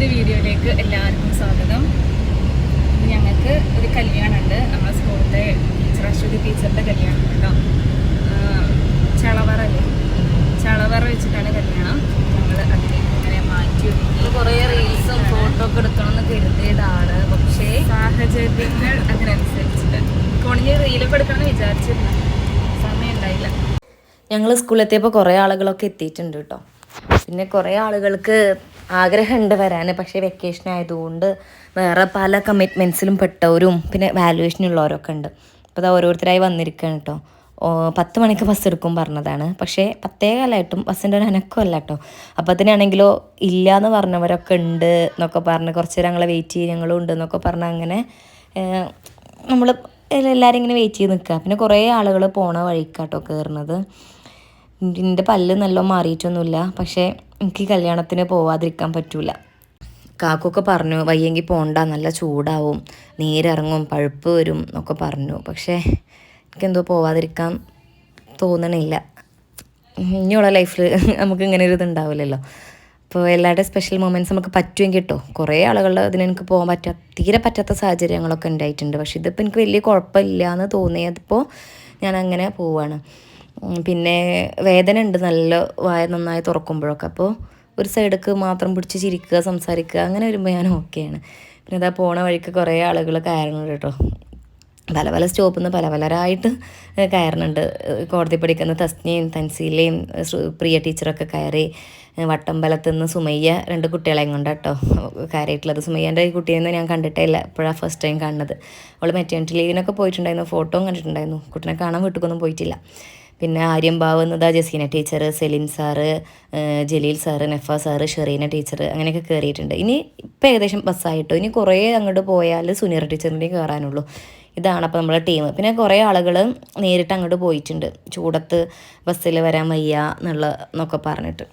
പുതിയൊരു വീഡിയോയിലേക്ക് എല്ലാവർക്കും സ്വാഗതം. ഇന്ന് ഞങ്ങൾക്ക് ഒരു കല്യാണമുണ്ട്. നമ്മുടെ സ്കൂളിലെ ടീച്ചർ അശ്വതി ടീച്ചറിന്റെ കല്യാണം കേട്ടോ. ചളവറല്ലേ ചളവറ വെച്ചിട്ടാണ് കല്യാണം. ഞങ്ങൾ അതിലേക്ക് ഇങ്ങനെ മാറ്റി ഒരുക്കി കുറേ റീൽസും ഫോട്ടോ ഒക്കെ എടുക്കണം എന്ന് കരുതിയതാണ്. പക്ഷേ സാഹചര്യങ്ങൾ അതിനനുസരിച്ചിട്ട്. കൊണിഞ്ഞ് റീലൊക്കെ എടുക്കണമെന്ന് വിചാരിച്ചിരുന്നു. സമയം ഉണ്ടായില്ല. ഞങ്ങൾ സ്കൂളിലെത്തിയപ്പോൾ കുറേ ആളുകളൊക്കെ എത്തിയിട്ടുണ്ട് കേട്ടോ. പിന്നെ കുറേ ആളുകൾക്ക് ആഗ്രഹമുണ്ട് വരാൻ പക്ഷേ വെക്കേഷൻ ആയതുകൊണ്ട് വേറെ പല കമ്മിറ്റ്മെന്റ്സിലും പെട്ടവരും പിന്നെ വാല്യുവേഷൻ ഉള്ളവരൊക്കെ ഉണ്ട്. അപ്പോൾ അത് ഓരോരുത്തരായി വന്നിരിക്കുകയാണ് കേട്ടോ പത്ത് മണിക്ക് ബസ് എടുക്കും പറഞ്ഞതാണ്. പക്ഷേ പത്തേ കാലമായിട്ടും ബസ്സിന്റെ ഒരു അനക്കമല്ല കേട്ടോ അപ്പത്തിനാണെങ്കിലോ ഇല്ല എന്ന് പറഞ്ഞവരൊക്കെ ഉണ്ട് എന്നൊക്കെ പറഞ്ഞ് കുറച്ച് നേരം ഞങ്ങളെ വെയിറ്റ് ചെയ്ത് ഞങ്ങളും ഉണ്ട് എന്നൊക്കെ പറഞ്ഞ് അങ്ങനെ നമ്മൾ എല്ലാവരും ഇങ്ങനെ വെയിറ്റ് ചെയ്ത് നിൽക്കുക പിന്നെ കുറേ ആളുകൾ പോണ വഴിക്കാട്ടോ കയറുന്നത് എന്റെ പല്ല് നല്ല മാറിയിട്ടൊന്നുമില്ല. പക്ഷേ എനിക്ക് കല്യാണത്തിന് പോവാതിരിക്കാൻ പറ്റൂല. കാക്കൊക്കെ പറഞ്ഞു വയ്യെങ്കിൽ പോണ്ട നല്ല ചൂടാവും നീരിറങ്ങും പഴുപ്പ് വരും എന്നൊക്കെ പറഞ്ഞു. പക്ഷേ എനിക്കെന്തോ പോവാതിരിക്കാൻ തോന്നണില്ല. ഇനിയുള്ള ലൈഫിൽ നമുക്ക് ഇങ്ങനെ ഒരു ഇതുണ്ടാവില്ലല്ലോ. അപ്പോൾ എല്ലാവരുടെ സ്പെഷ്യൽ മൊമെന്റ്സ് നമുക്ക് പറ്റുമെങ്കിൽ കേട്ടോ കുറേ ആളുകളുടെ അതിന് എനിക്ക് പോകാൻ പറ്റാ തീരെ പറ്റാത്ത സാഹചര്യങ്ങളൊക്കെ ഉണ്ടായിട്ടുണ്ട്. പക്ഷേ ഇതിപ്പോൾ എനിക്ക് വലിയ കുഴപ്പമില്ല എന്ന് തോന്നിയതിപ്പോൾ ഞാൻ അങ്ങനെ പോവാണ്. പിന്നെ വേദന ഉണ്ട്. നല്ല വായ നന്നായി തുറക്കുമ്പോഴൊക്കെ. അപ്പോൾ ഒരു സൈഡിലേക്ക് മാത്രം പിടിച്ച് ചിരിക്കുക സംസാരിക്കുക അങ്ങനെ വരുമ്പോൾ ഞാൻ ഓക്കെയാണ്. പിന്നെ അതാ പോണ വഴിക്ക് കുറേ ആളുകൾ കയറുന്നുണ്ട് കേട്ടോ. പല പല സ്റ്റോപ്പിൽ നിന്ന് പല പലരായിട്ട് കയറുന്നുണ്ട്. കോടതി പഠിക്കുന്ന തസ്നിയും തൻസീലയും പ്രിയ ടീച്ചറൊക്കെ കയറി വട്ടമ്പലത്ത് നിന്ന് സുമയ്യ രണ്ട് കുട്ടികളെയും കൊണ്ട് കേട്ടോ കയറിയിട്ടുള്ളത്. സുമയ്യന്റെ ഈ കുട്ടിയെന്ന് ഞാൻ കണ്ടിട്ടേ ഇല്ല. ഇപ്പോഴാണ് ഫസ്റ്റ് ടൈം കാണുന്നത്. അവൾ മെറ്റേണിറ്റി ലീവിനൊക്കെ പോയിട്ടുണ്ടായിരുന്നു. ഫോട്ടോയും കണ്ടിട്ടുണ്ടായിരുന്നു. കുട്ടീനെ കാണാൻ വീട്ടിലൊന്നും പോയിട്ടില്ല. പിന്നെ ആര്യം ബാവ് എന്നതാ Jaseena teacher Celine sir Jaleel sir Nefa sir Shereena teacher അങ്ങനെയൊക്കെ കയറിയിട്ടുണ്ട് ഇനി ഇപ്പം ഏകദേശം ബസ്സായിട്ടോ? ഇനി കുറേ അങ്ങോട്ട് പോയാൽ സുനിയർ ടീച്ചറിന്റെയും കയറാനുള്ളൂ ഇതാണ് അപ്പോൾ നമ്മുടെ ടീം. പിന്നെ കുറേ ആളുകൾ നേരിട്ട് അങ്ങോട്ട് പോയിട്ടുണ്ട്. ചൂടത്ത് ബസ്സിൽ വരാൻ വയ്യ എന്നുള്ള എന്നൊക്കെ പറഞ്ഞിട്ട്.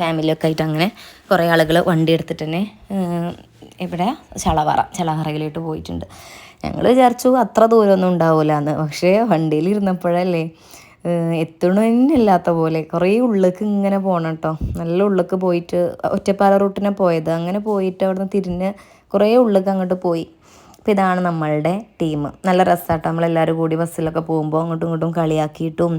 ഫാമിലിയൊക്കെ ആയിട്ട് അങ്ങനെ കുറേ ആളുകൾ വണ്ടി എടുത്തിട്ട് തന്നെ ഇവിടെ ചളവറ ചളവറയിലോട്ട് പോയിട്ടുണ്ട്. ഞങ്ങൾ വിചാരിച്ചു അത്ര ദൂരമൊന്നും ഉണ്ടാവില്ല എന്ന് പക്ഷേ വണ്ടിയിൽ ഇരുന്നപ്പോഴല്ലേ എത്തണമെന്നില്ലാത്ത പോലെ കുറേ ഉള്ളിലേക്ക് ഇങ്ങനെ പോകണം കേട്ടോ നല്ല ഉള്ളിലേക്ക് പോയിട്ട് ഒറ്റപ്പാല റൂട്ടിനെ പോയത്. അങ്ങനെ പോയിട്ട് അവിടുന്ന് തിരിഞ്ഞ് കുറേ ഉള്ളിലേക്ക് അങ്ങോട്ട് പോയി. അപ്പോൾ ഇതാണ് നമ്മളുടെ ടീം. നല്ല രസമാട്ടോ നമ്മളെല്ലാവരും കൂടി ബസ്സിലൊക്കെ പോകുമ്പോൾ അങ്ങോട്ടും ഇങ്ങോട്ടും കളിയാക്കിയിട്ടും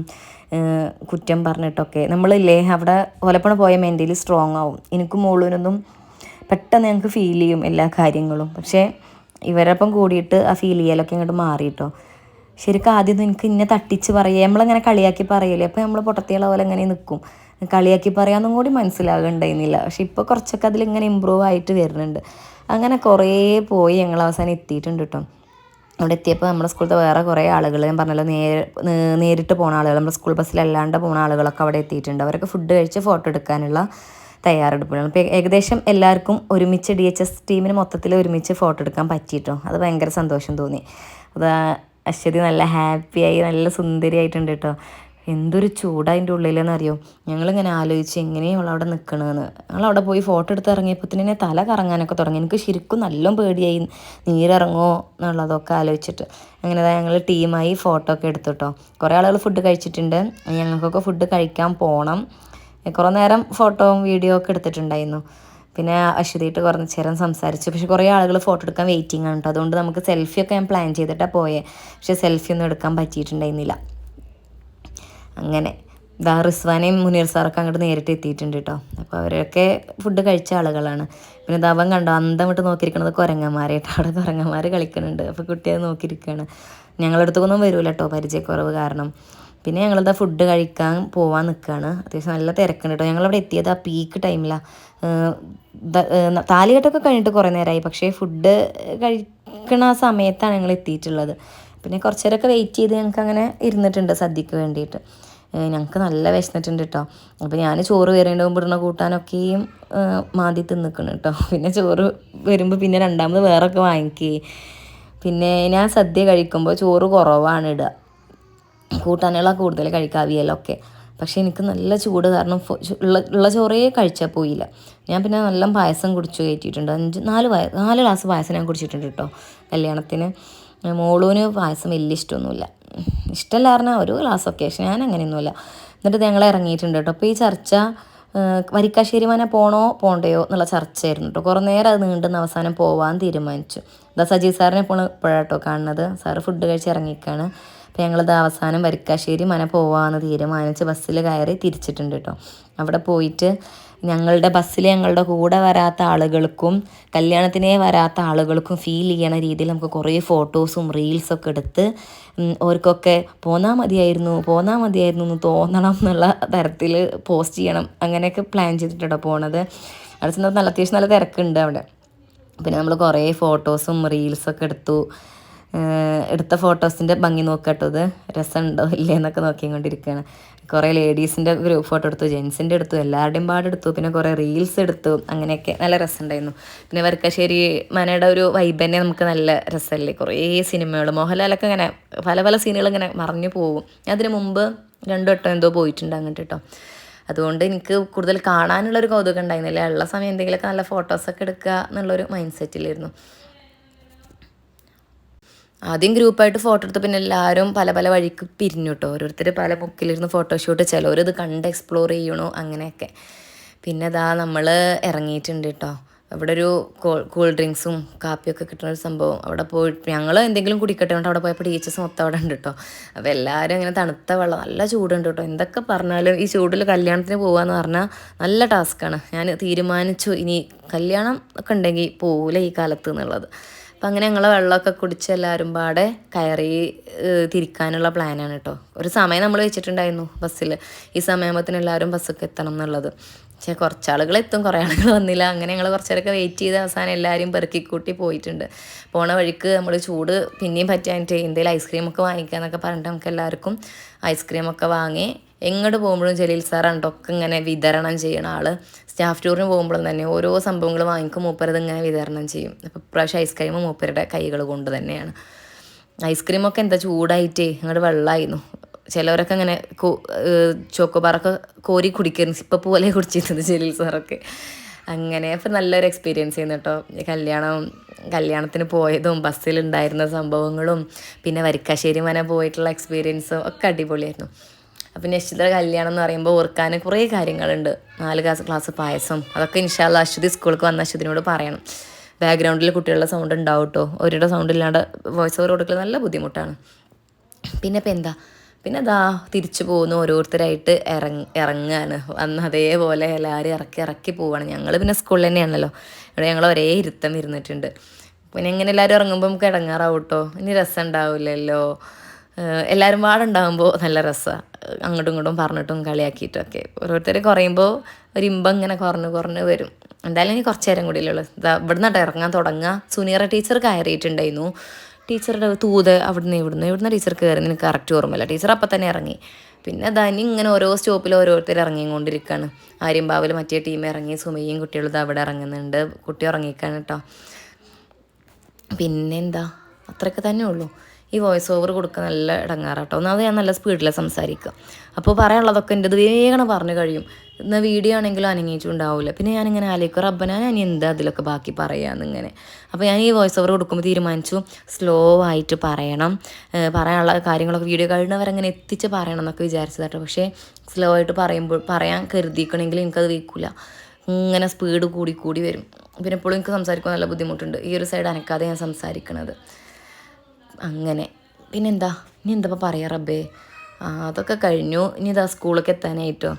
കുറ്റം പറഞ്ഞിട്ടൊക്കെ. നമ്മളില്ലേ അവിടെ ഒലപ്പണ പോയ മെന്റലി സ്ട്രോങ് ആവും. എനിക്കും മോളൂനൊന്നും പെട്ടെന്ന് ഞങ്ങൾക്ക് ഫീൽ ചെയ്യും എല്ലാ കാര്യങ്ങളും. പക്ഷേ ഇവരൊപ്പം കൂടിയിട്ട് ആ ഫീൽ ചെയ്യലൊക്കെ ഇങ്ങോട്ട് മാറിയിട്ടോ ശരിക്കും ആദ്യം എനിക്ക് ഇന്നെ തട്ടിച്ച് പറയുക നമ്മളിങ്ങനെ കളിയാക്കി പറയില്ലേ? അപ്പോൾ നമ്മൾ പൊട്ടത്തിയുള്ള പോലെ ഇങ്ങനെ നിൽക്കും കളിയാക്കി പറയാമെന്നും കൂടി മനസ്സിലാകണ്ടായിരുന്നില്ല. പക്ഷെ ഇപ്പോൾ കുറച്ചൊക്കെ അതിലിങ്ങനെ ഇമ്പ്രൂവ് ആയിട്ട് വരുന്നുണ്ട്. അങ്ങനെ കുറേ പോയി ഞങ്ങൾ അവസാനം എത്തിയിട്ടുണ്ട് കേട്ടോ അവിടെ എത്തിയപ്പോൾ നമ്മുടെ സ്കൂളിലത്തെ വേറെ കുറേ ആളുകൾ ഞാൻ പറഞ്ഞല്ലോ നേരെ നേരിട്ട് പോണ ആളുകൾ നമ്മുടെ സ്കൂൾ ബസ്സിലല്ലാണ്ട് പോണ ആളുകളൊക്കെ അവിടെ എത്തിയിട്ടുണ്ട്. അവരൊക്കെ ഫുഡ് കഴിച്ച് ഫോട്ടോ എടുക്കാനുള്ള തയ്യാറെടുപ്പിലാണ്. അപ്പോൾ ഏകദേശം എല്ലാവർക്കും ഒരുമിച്ച് ഡി എച്ച് എസ് ടീമിന് മൊത്തത്തിൽ ഒരുമിച്ച് ഫോട്ടോ എടുക്കാൻ പറ്റിയിട്ടോ. അത് ഭയങ്കര സന്തോഷം തോന്നി. അത് അശ്വതി നല്ല ഹാപ്പിയായി നല്ല സുന്ദരിയായിട്ടുണ്ട് കേട്ടോ എന്തൊരു ചൂട് അതിന്റെ ഉള്ളിലെന്ന് അറിയോ ഞങ്ങളിങ്ങനെ ആലോചിച്ച് എങ്ങനെയാണ് അവിടെ നിൽക്കണമെന്ന് ഞങ്ങൾ അവിടെ പോയി ഫോട്ടോ എടുത്ത് ഇറങ്ങിയപ്പോൾ തന്നെ തല കറങ്ങാനൊക്കെ തുടങ്ങി. എനിക്ക് ശരിക്കും നല്ല പേടിയായി. നീരിറങ്ങുമോ എന്നുള്ളതൊക്കെ ആലോചിച്ചിട്ട്. അങ്ങനെ ഞങ്ങൾ ടീമായി ഫോട്ടോ ഒക്കെ എടുത്തു കേട്ടോ കുറേ ആളുകൾ ഫുഡ് കഴിച്ചിട്ടുണ്ട്. ഞങ്ങൾക്കൊക്കെ ഫുഡ് കഴിക്കാൻ പോകണം കുറേ നേരം ഫോട്ടോയും വീഡിയോ ഒക്കെ എടുത്തിട്ടുണ്ടായിരുന്നു. പിന്നെ അശ്വതിയിട്ട് കുറച്ച് നേരം സംസാരിച്ചു. പക്ഷെ കുറേ ആളുകൾ ഫോട്ടോ എടുക്കാൻ വെയിറ്റിംഗ് ആണ് കേട്ടോ അതുകൊണ്ട് നമുക്ക് സെൽഫിയൊക്കെ ഞാൻ പ്ലാൻ ചെയ്തിട്ടാണ് പോയത് പക്ഷേ സെൽഫി ഒന്നും എടുക്കാൻ പറ്റിയിട്ടുണ്ടായിരുന്നില്ല. അങ്ങനെ. ദാ റിസ്വാനെയും മുനീർ സാറൊക്കെ അങ്ങോട്ട് നേരിട്ട് എത്തിയിട്ടുണ്ട് കേട്ടോ അപ്പോൾ അവരൊക്കെ ഫുഡ് കഴിച്ച ആളുകളാണ്. പിന്നെ ദവൻ കണ്ടോ അന്തം വിട്ട് നോക്കിയിരിക്കുന്നത് കുരങ്ങന്മാരായിട്ട് അവിടെ കുരങ്ങന്മാർ കളിക്കുന്നുണ്ട്. അപ്പോൾ കുട്ടിയെ നോക്കിയിരിക്കുകയാണ് ഞങ്ങളുടെ അടുത്തൊന്നും കേട്ടോ പരിചയക്കുറവ് കാരണം. പിന്നെ ഞങ്ങളിതാ ഫുഡ് കഴിക്കാൻ പോവാൻ നിൽക്കുകയാണ് അത്യാവശ്യം നല്ല തിരക്കുണ്ട് കേട്ടോ ഞങ്ങളവിടെ എത്തിയത് ആ പീക്ക് ടൈമിലാണ് താലികെട്ടൊക്കെ കഴിഞ്ഞിട്ട് കുറേ നേരമായി പക്ഷേ ഫുഡ് കഴിക്കണ ആ സമയത്താണ് ഞങ്ങൾ എത്തിയിട്ടുള്ളത്. പിന്നെ കുറച്ചേരൊക്കെ വെയിറ്റ് ചെയ്ത് ഞങ്ങൾക്ക് അങ്ങനെ ഇരുന്നിട്ടുണ്ട് സദ്യക്ക് വേണ്ടിയിട്ട്. ഞങ്ങൾക്ക് നല്ല വിശന്നിട്ടുണ്ട് കേട്ടോ അപ്പോൾ ഞാൻ ചോറ് വരേണ്ട മുമ്പ് ഇടുന്ന കൂട്ടാനൊക്കെയും മാതി തിന്നിക്കണം കേട്ടോ പിന്നെ ചോറ് വരുമ്പോൾ പിന്നെ രണ്ടാമത് വേറെ ഒക്കെ വാങ്ങിക്കേ. പിന്നെ ഞാൻ സദ്യ കഴിക്കുമ്പോൾ ചോറ് കുറവാണ് ഇടുക കൂട്ടാനുകളാണ് കൂടുതൽ കഴിക്കുക അവിയലൊക്കെ പക്ഷേ എനിക്ക് നല്ല ചൂട് കാരണം ഉള്ള ഉള്ള ചോറേ കഴിച്ചാൽ പോയില്ല. ഞാൻ പിന്നെ നല്ല പായസം കുടിച്ചു കയറ്റിയിട്ടുണ്ട് അഞ്ച് നാല് പായ നാല് ഗ്ലാസ് പായസം ഞാൻ കുടിച്ചിട്ടുണ്ട് കേട്ടോ കല്യാണത്തിന്. മോളൂന് പായസം വലിയ ഇഷ്ടമൊന്നുമില്ല. ഇഷ്ടമല്ല പറഞ്ഞാൽ ഒരു ക്ലാസ് പക്ഷെ ഞാൻ അങ്ങനെയൊന്നുമില്ല. എന്നിട്ട് ഞങ്ങൾ ഇറങ്ങിയിട്ടുണ്ട് കേട്ടോ. അപ്പോൾ ഈ ചർച്ച വരിക്കാശ്ശേരി മന പോണോ പോണ്ടയോ എന്നുള്ള ചർച്ചയായിരുന്നു കേട്ടോ. കുറേ നേരം അത് നീണ്ടുന്ന അവസാനം പോവാൻ തീരുമാനിച്ചു. എന്താ സജീവ് സാറിനെ ഇപ്പോൾ ഇപ്പോഴാട്ടോ കാണുന്നത്. സാറ് ഫുഡ് കഴിച്ച് ഇറങ്ങിക്കാണ് അപ്പോൾ ഞങ്ങളിത് അവസാനം വരിക്കാശ്ശേരി മന പോവാമെന്ന് തീരുമാനിച്ച് ബസ്സിൽ കയറി തിരിച്ചിട്ടുണ്ട് കേട്ടോ. അവിടെ പോയിട്ട് ഞങ്ങളുടെ ബസ്സിൽ ഞങ്ങളുടെ കൂടെ വരാത്ത ആളുകൾക്കും കല്യാണത്തിനേ വരാത്ത ആളുകൾക്കും ഫീൽ ചെയ്യണ രീതിയിൽ നമുക്ക് കുറേ ഫോട്ടോസും റീൽസൊക്കെ എടുത്ത് അവർക്കൊക്കെ പോന്നാൽ മതിയായിരുന്നു പോന്നാൽ മതിയായിരുന്നു എന്ന് തോന്നണം എന്നുള്ള തരത്തിൽ പോസ്റ്റ് ചെയ്യണം. അങ്ങനെയൊക്കെ പ്ലാൻ ചെയ്തിട്ടുണ്ടോ പോണത്. അടുത്ത നല്ല അത്യാവശ്യം നല്ല തിരക്കുണ്ട് അവിടെ. പിന്നെ നമ്മൾ കുറേ ഫോട്ടോസും റീൽസൊക്കെ എടുത്തു. എടുത്ത ഫോട്ടോസിന്റെ ഭംഗി നോക്കട്ടോ ഇത്. രസമുണ്ടോ ഇല്ലേ എന്നൊക്കെ നോക്കിക്കൊണ്ടിരിക്കുകയാണ് കുറേ ലേഡീസിന്റെ ഗ്രൂപ്പ് ഫോട്ടോ എടുത്തു ജെൻസിന്റെ എടുത്തു എല്ലാവരുടെയും പാടെടുത്തു പിന്നെ കുറേ റീൽസ് എടുത്തു അങ്ങനെയൊക്കെ നല്ല രസമുണ്ടായിരുന്നു. പിന്നെ വർക്കശ്ശേരി മനയുടെ ഒരു വൈബ് തന്നെ നമുക്ക് നല്ല രസമല്ലേ? കുറേ സിനിമകൾ മോഹൻലാലൊക്കെ ഇങ്ങനെ പല പല സീനുകൾ ഇങ്ങനെ മറിഞ്ഞു പോകും. അതിന് മുമ്പ് രണ്ടു വട്ടം എന്തോ പോയിട്ടുണ്ട് അങ്ങോട്ട് കേട്ടോ അതുകൊണ്ട് എനിക്ക് കൂടുതൽ കാണാനുള്ളൊരു കൗതുകം ഉണ്ടായിരുന്നില്ല. ഉള്ള സമയം എന്തെങ്കിലുമൊക്കെ നല്ല ഫോട്ടോസൊക്കെ എടുക്കുക എന്നുള്ളൊരു മൈൻഡ് സെറ്റിലായിരുന്നു ആദ്യം ഗ്രൂപ്പായിട്ട് ഫോട്ടോ എടുത്ത് പിന്നെ എല്ലാവരും പല പല വഴിക്ക് പിരിഞ്ഞു കേട്ടോ ഓരോരുത്തർ പല മുക്കിലിരുന്ന് ഫോട്ടോഷൂട്ട് ചിലവർ ഇത് കണ്ട് എക്സ്പ്ലോർ ചെയ്യണു അങ്ങനെയൊക്കെ. പിന്നെ ഇതാ നമ്മൾ ഇറങ്ങിയിട്ടുണ്ട് കേട്ടോ അവിടെ ഒരു കൂൾ ഡ്രിങ്ക്സും കാപ്പിയൊക്കെ കിട്ടുന്ന ഒരു സംഭവം. അവിടെ പോയി ഞങ്ങൾ എന്തെങ്കിലും കുടിക്കട്ടെ കൊണ്ട് അവിടെ പോയപ്പോൾ ടീച്ചേഴ്സ് മൊത്തം അവിടെ ഉണ്ട് കേട്ടോ അപ്പോൾ എല്ലാവരും ഇങ്ങനെ തണുത്ത വെള്ളം നല്ല ചൂടുണ്ട് കേട്ടോ എന്തൊക്കെ പറഞ്ഞാലും ഈ ചൂടിൽ കല്യാണത്തിന് പോകുകയെന്ന് പറഞ്ഞാൽ നല്ല ടാസ്ക്കാണ് ഞാൻ തീരുമാനിച്ചു ഇനി കല്യാണം ഒക്കെ ഉണ്ടെങ്കിൽ പോവില്ല ഈ കാലത്ത് എന്നുള്ളത്. അപ്പം അങ്ങനെ ഞങ്ങൾ വെള്ളമൊക്കെ കുടിച്ച് എല്ലാവരും പാടെ കയറി തിരിക്കാനുള്ള പ്ലാനാണ് കേട്ടോ ഒരു സമയം നമ്മൾ വെച്ചിട്ടുണ്ടായിരുന്നു ബസ്സിൽ ഈ സമയത്തിന് എല്ലാവരും ബസ്സൊക്കെ എത്തണം എന്നുള്ളത്. പക്ഷേ കുറച്ച് ആളുകൾ എത്തും കുറേ ആളുകൾ വന്നില്ല. അങ്ങനെ ഞങ്ങൾ കുറച്ചേരൊക്കെ വെയിറ്റ് ചെയ്ത് അവസാനം എല്ലാവരും പെറുക്കിക്കൂട്ടി പോയിട്ടുണ്ട്. പോണ വഴിക്ക് നമ്മൾ ചൂട് പിന്നെയും പറ്റാനിട്ട് എന്തെങ്കിലും ഐസ്ക്രീമൊക്കെ വാങ്ങിക്കാന്നൊക്കെ പറഞ്ഞിട്ട് നമുക്ക് എല്ലാവർക്കും ഐസ്ക്രീമൊക്കെ വാങ്ങി എങ്ങോട്ട് പോകുമ്പോഴും ജലീൽ സാറാണ് ഒക്കെ ഇങ്ങനെ വിതരണം ചെയ്യണ ആൾ. സ്റ്റാഫ് ടൂറിന് പോകുമ്പോഴും തന്നെ ഓരോ സംഭവങ്ങൾ വാങ്ങിക്കും മൂപ്പരത് ഇങ്ങനെ വിതരണം ചെയ്യും. അപ്പോൾ ഇപ്രാവശ്യം ഐസ്ക്രീം മൂപ്പരുടെ കൈകൾ കൊണ്ട് തന്നെയാണ്. ഐസ്ക്രീമൊക്കെ എന്താ ചൂടായിട്ടേ അങ്ങോട്ട് വെള്ളമായിരുന്നു ചിലവരൊക്കെ ഇങ്ങനെ ചോക്കോബാറൊക്കെ കോരി കുടിക്കുന്നു സിപ്പപ്പ് പോലെ കുടിച്ചിരുന്നത് ജലീൽ സാറൊക്കെ അങ്ങനെ അപ്പം നല്ലൊരു എക്സ്പീരിയൻസ് ചെയ്യുന്നു കേട്ടോ കല്യാണം കല്യാണത്തിന് പോയതും ബസ്സിലുണ്ടായിരുന്ന സംഭവങ്ങളും പിന്നെ വരിക്കാശ്ശേരി മന പോയിട്ടുള്ള എക്സ്പീരിയൻസും ഒക്കെ അടിപൊളിയായിരുന്നു. അപ്പം നിശ്ചിത കല്യാണം എന്ന് പറയുമ്പോൾ ഓർക്കാൻ കുറേ കാര്യങ്ങളുണ്ട്. നാല് ക്ലാസ് ക്ലാസ് പായസം. അതൊക്കെ ഇൻഷാല്ല അശ്വതി സ്കൂൾക്ക് വന്ന അശ്വതിനോട് പറയണം. ബാക്ക്ഗ്രൗണ്ടിൽ കുട്ടികളുടെ സൗണ്ട് ഉണ്ടാവും കേട്ടോ സൗണ്ട് ഇല്ലാണ്ട് വോയിസ് ഓവർ കൊടുക്കൽ നല്ല ബുദ്ധിമുട്ടാണ്. പിന്നെ ഇപ്പം എന്താ? പിന്നെ അതാ തിരിച്ചു പോകുന്നു. ഓരോരുത്തരായിട്ട് ഇറങ്ങ ഇറങ്ങാണ് അന്ന് അതേപോലെ എല്ലാവരും ഇറക്കി ഇറക്കി പോവാണ്. ഞങ്ങൾ പിന്നെ സ്കൂളിൽ തന്നെയാണല്ലോ. ഇവിടെ ഞങ്ങൾ ഒരേ ഇരുത്തം ഇരുന്നിട്ടുണ്ട്. പിന്നെ എങ്ങനെ എല്ലാവരും ഇറങ്ങുമ്പോൾ നമുക്ക് ഇടങ്ങാറാവും കേട്ടോ ഇനി രസം ഉണ്ടാവില്ലല്ലോ എല്ലാവരും പാടുണ്ടാകുമ്പോൾ നല്ല രസമാണ് അങ്ങോട്ടും ഇങ്ങോട്ടും പറഞ്ഞിട്ടും കളിയാക്കിയിട്ടൊക്കെ ഓരോരുത്തർ കുറയുമ്പോൾ ഒരു ഇമ്പം ഇങ്ങനെ കുറഞ്ഞ് കുറഞ്ഞ് വരും. എന്തായാലും ഇനി കുറച്ച് നേരം ഇതാ ഇവിടെ നിന്നിട്ട് ഇറങ്ങാൻ തുടങ്ങുക സുനീറ ടീച്ചർ കയറിയിട്ടുണ്ടായിരുന്നു. ടീച്ചറുടെ തൂത് അവിടുന്ന് ഇവിടുന്ന് ഇവിടുന്ന് ടീച്ചർ കയറി എനിക്ക് കറക്റ്റ് ഓർമ്മയില്ല. ടീച്ചർ അപ്പം തന്നെ ഇറങ്ങി. പിന്നെ ഇനി ഇങ്ങനെ ഓരോ സ്റ്റോപ്പിൽ ഓരോരുത്തർ ഇറങ്ങിക്കൊണ്ടിരിക്കുകയാണ് ആര്യമ്പാവിൽ മറ്റേ ടീം ഇറങ്ങി. സുമയും കുട്ടികളും അവിടെ ഇറങ്ങുന്നുണ്ട്. കുട്ടി ഉറങ്ങിക്കാണ് കേട്ടോ. പിന്നെന്താ? അത്രയൊക്കെ തന്നെ ഉള്ളൂ. ഈ വോയിസ് ഓവർ കൊടുക്കാൻ നല്ല ഇടങ്ങാറാട്ടോ. ഒന്നാമത് ഞാൻ നല്ല സ്പീഡിൽ സംസാരിക്കുക അപ്പോൾ പറയാനുള്ളതൊക്കെ എന്റെ വേഗം പറഞ്ഞു കഴിയും. എന്നാൽ വീഡിയോ ആണെങ്കിലും അനങ്ങിയിട്ടുണ്ടാവില്ല പിന്നെ ഞാനിങ്ങനെ ആലോചിക്കും റബ്ബനാ ഞാൻ എന്താ അതിലൊക്കെ ബാക്കി പറയാമെന്ന് ഇങ്ങനെ? അപ്പോൾ ഞാൻ ഈ വോയിസ് ഓവർ കൊടുക്കുമ്പോൾ തീരുമാനിച്ചു സ്ലോ ആയിട്ട് പറയണം. പറയാനുള്ള കാര്യങ്ങളൊക്കെ വീഡിയോ കഴിയുന്നവരെ അങ്ങനെ എത്തിച്ച് പറയണം എന്നൊക്കെ വിചാരിച്ചതാട്ടോ. പക്ഷേ സ്ലോ ആയിട്ട് പറയുമ്പോൾ പറയാൻ കരുതിക്കണമെങ്കിൽ എനിക്കത് വെക്കില്ല ഇങ്ങനെ സ്പീഡ് കൂടി കൂടി വരും. പിന്നെ എപ്പോഴും എനിക്ക് സംസാരിക്കാൻ നല്ല ബുദ്ധിമുട്ടുണ്ട്. ഈ ഒരു സൈഡ് അനക്കാതെ ഞാൻ സംസാരിക്കണത്. അങ്ങനെ. പിന്നെന്താ? ഇനി എന്താ പറയാ റബ്ബേ? അതൊക്കെ കഴിഞ്ഞു. ഇനി ഇതാ സ്കൂളൊക്കെ എത്താനായിട്ടോ.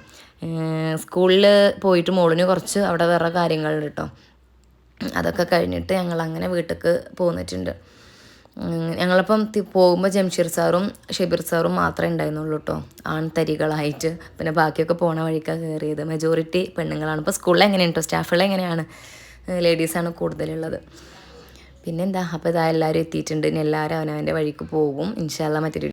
സ്കൂളിൽ പോയിട്ട് മോളിന് കുറച്ച് അവിടെ വേറെ കാര്യങ്ങളുണ്ട് കേട്ടോ അതൊക്കെ കഴിഞ്ഞിട്ട് ഞങ്ങൾ അങ്ങനെ വീട്ടിലേക്ക് പോന്നിട്ടുണ്ട് ഞങ്ങളിപ്പം പോകുമ്പോൾ ജംഷീർ സാറും ഷബീർ സാറും മാത്രമേ ഉണ്ടായിരുന്നുള്ളൂ കേട്ടോ ആൺതരികളായിട്ട്. പിന്നെ ബാക്കിയൊക്കെ പോണ വഴിക്കാണ് കയറിയത് മെജോറിറ്റി പെണ്ണുങ്ങളാണ്. ഇപ്പോൾ സ്കൂളിൽ എങ്ങനെയാണ് കേട്ടോ സ്റ്റാഫുകൾ എങ്ങനെയാണ് ലേഡീസാണ് കൂടുതലുള്ളത്. പിന്നെന്താ അപ്പോൾ ഇതാ എല്ലാവരും എത്തിയിട്ടുണ്ട്. ഇനി എല്ലാവരും അവനവന്റെ വഴിക്ക് പോകും. ഇൻഷാല്ല മറ്റൊരു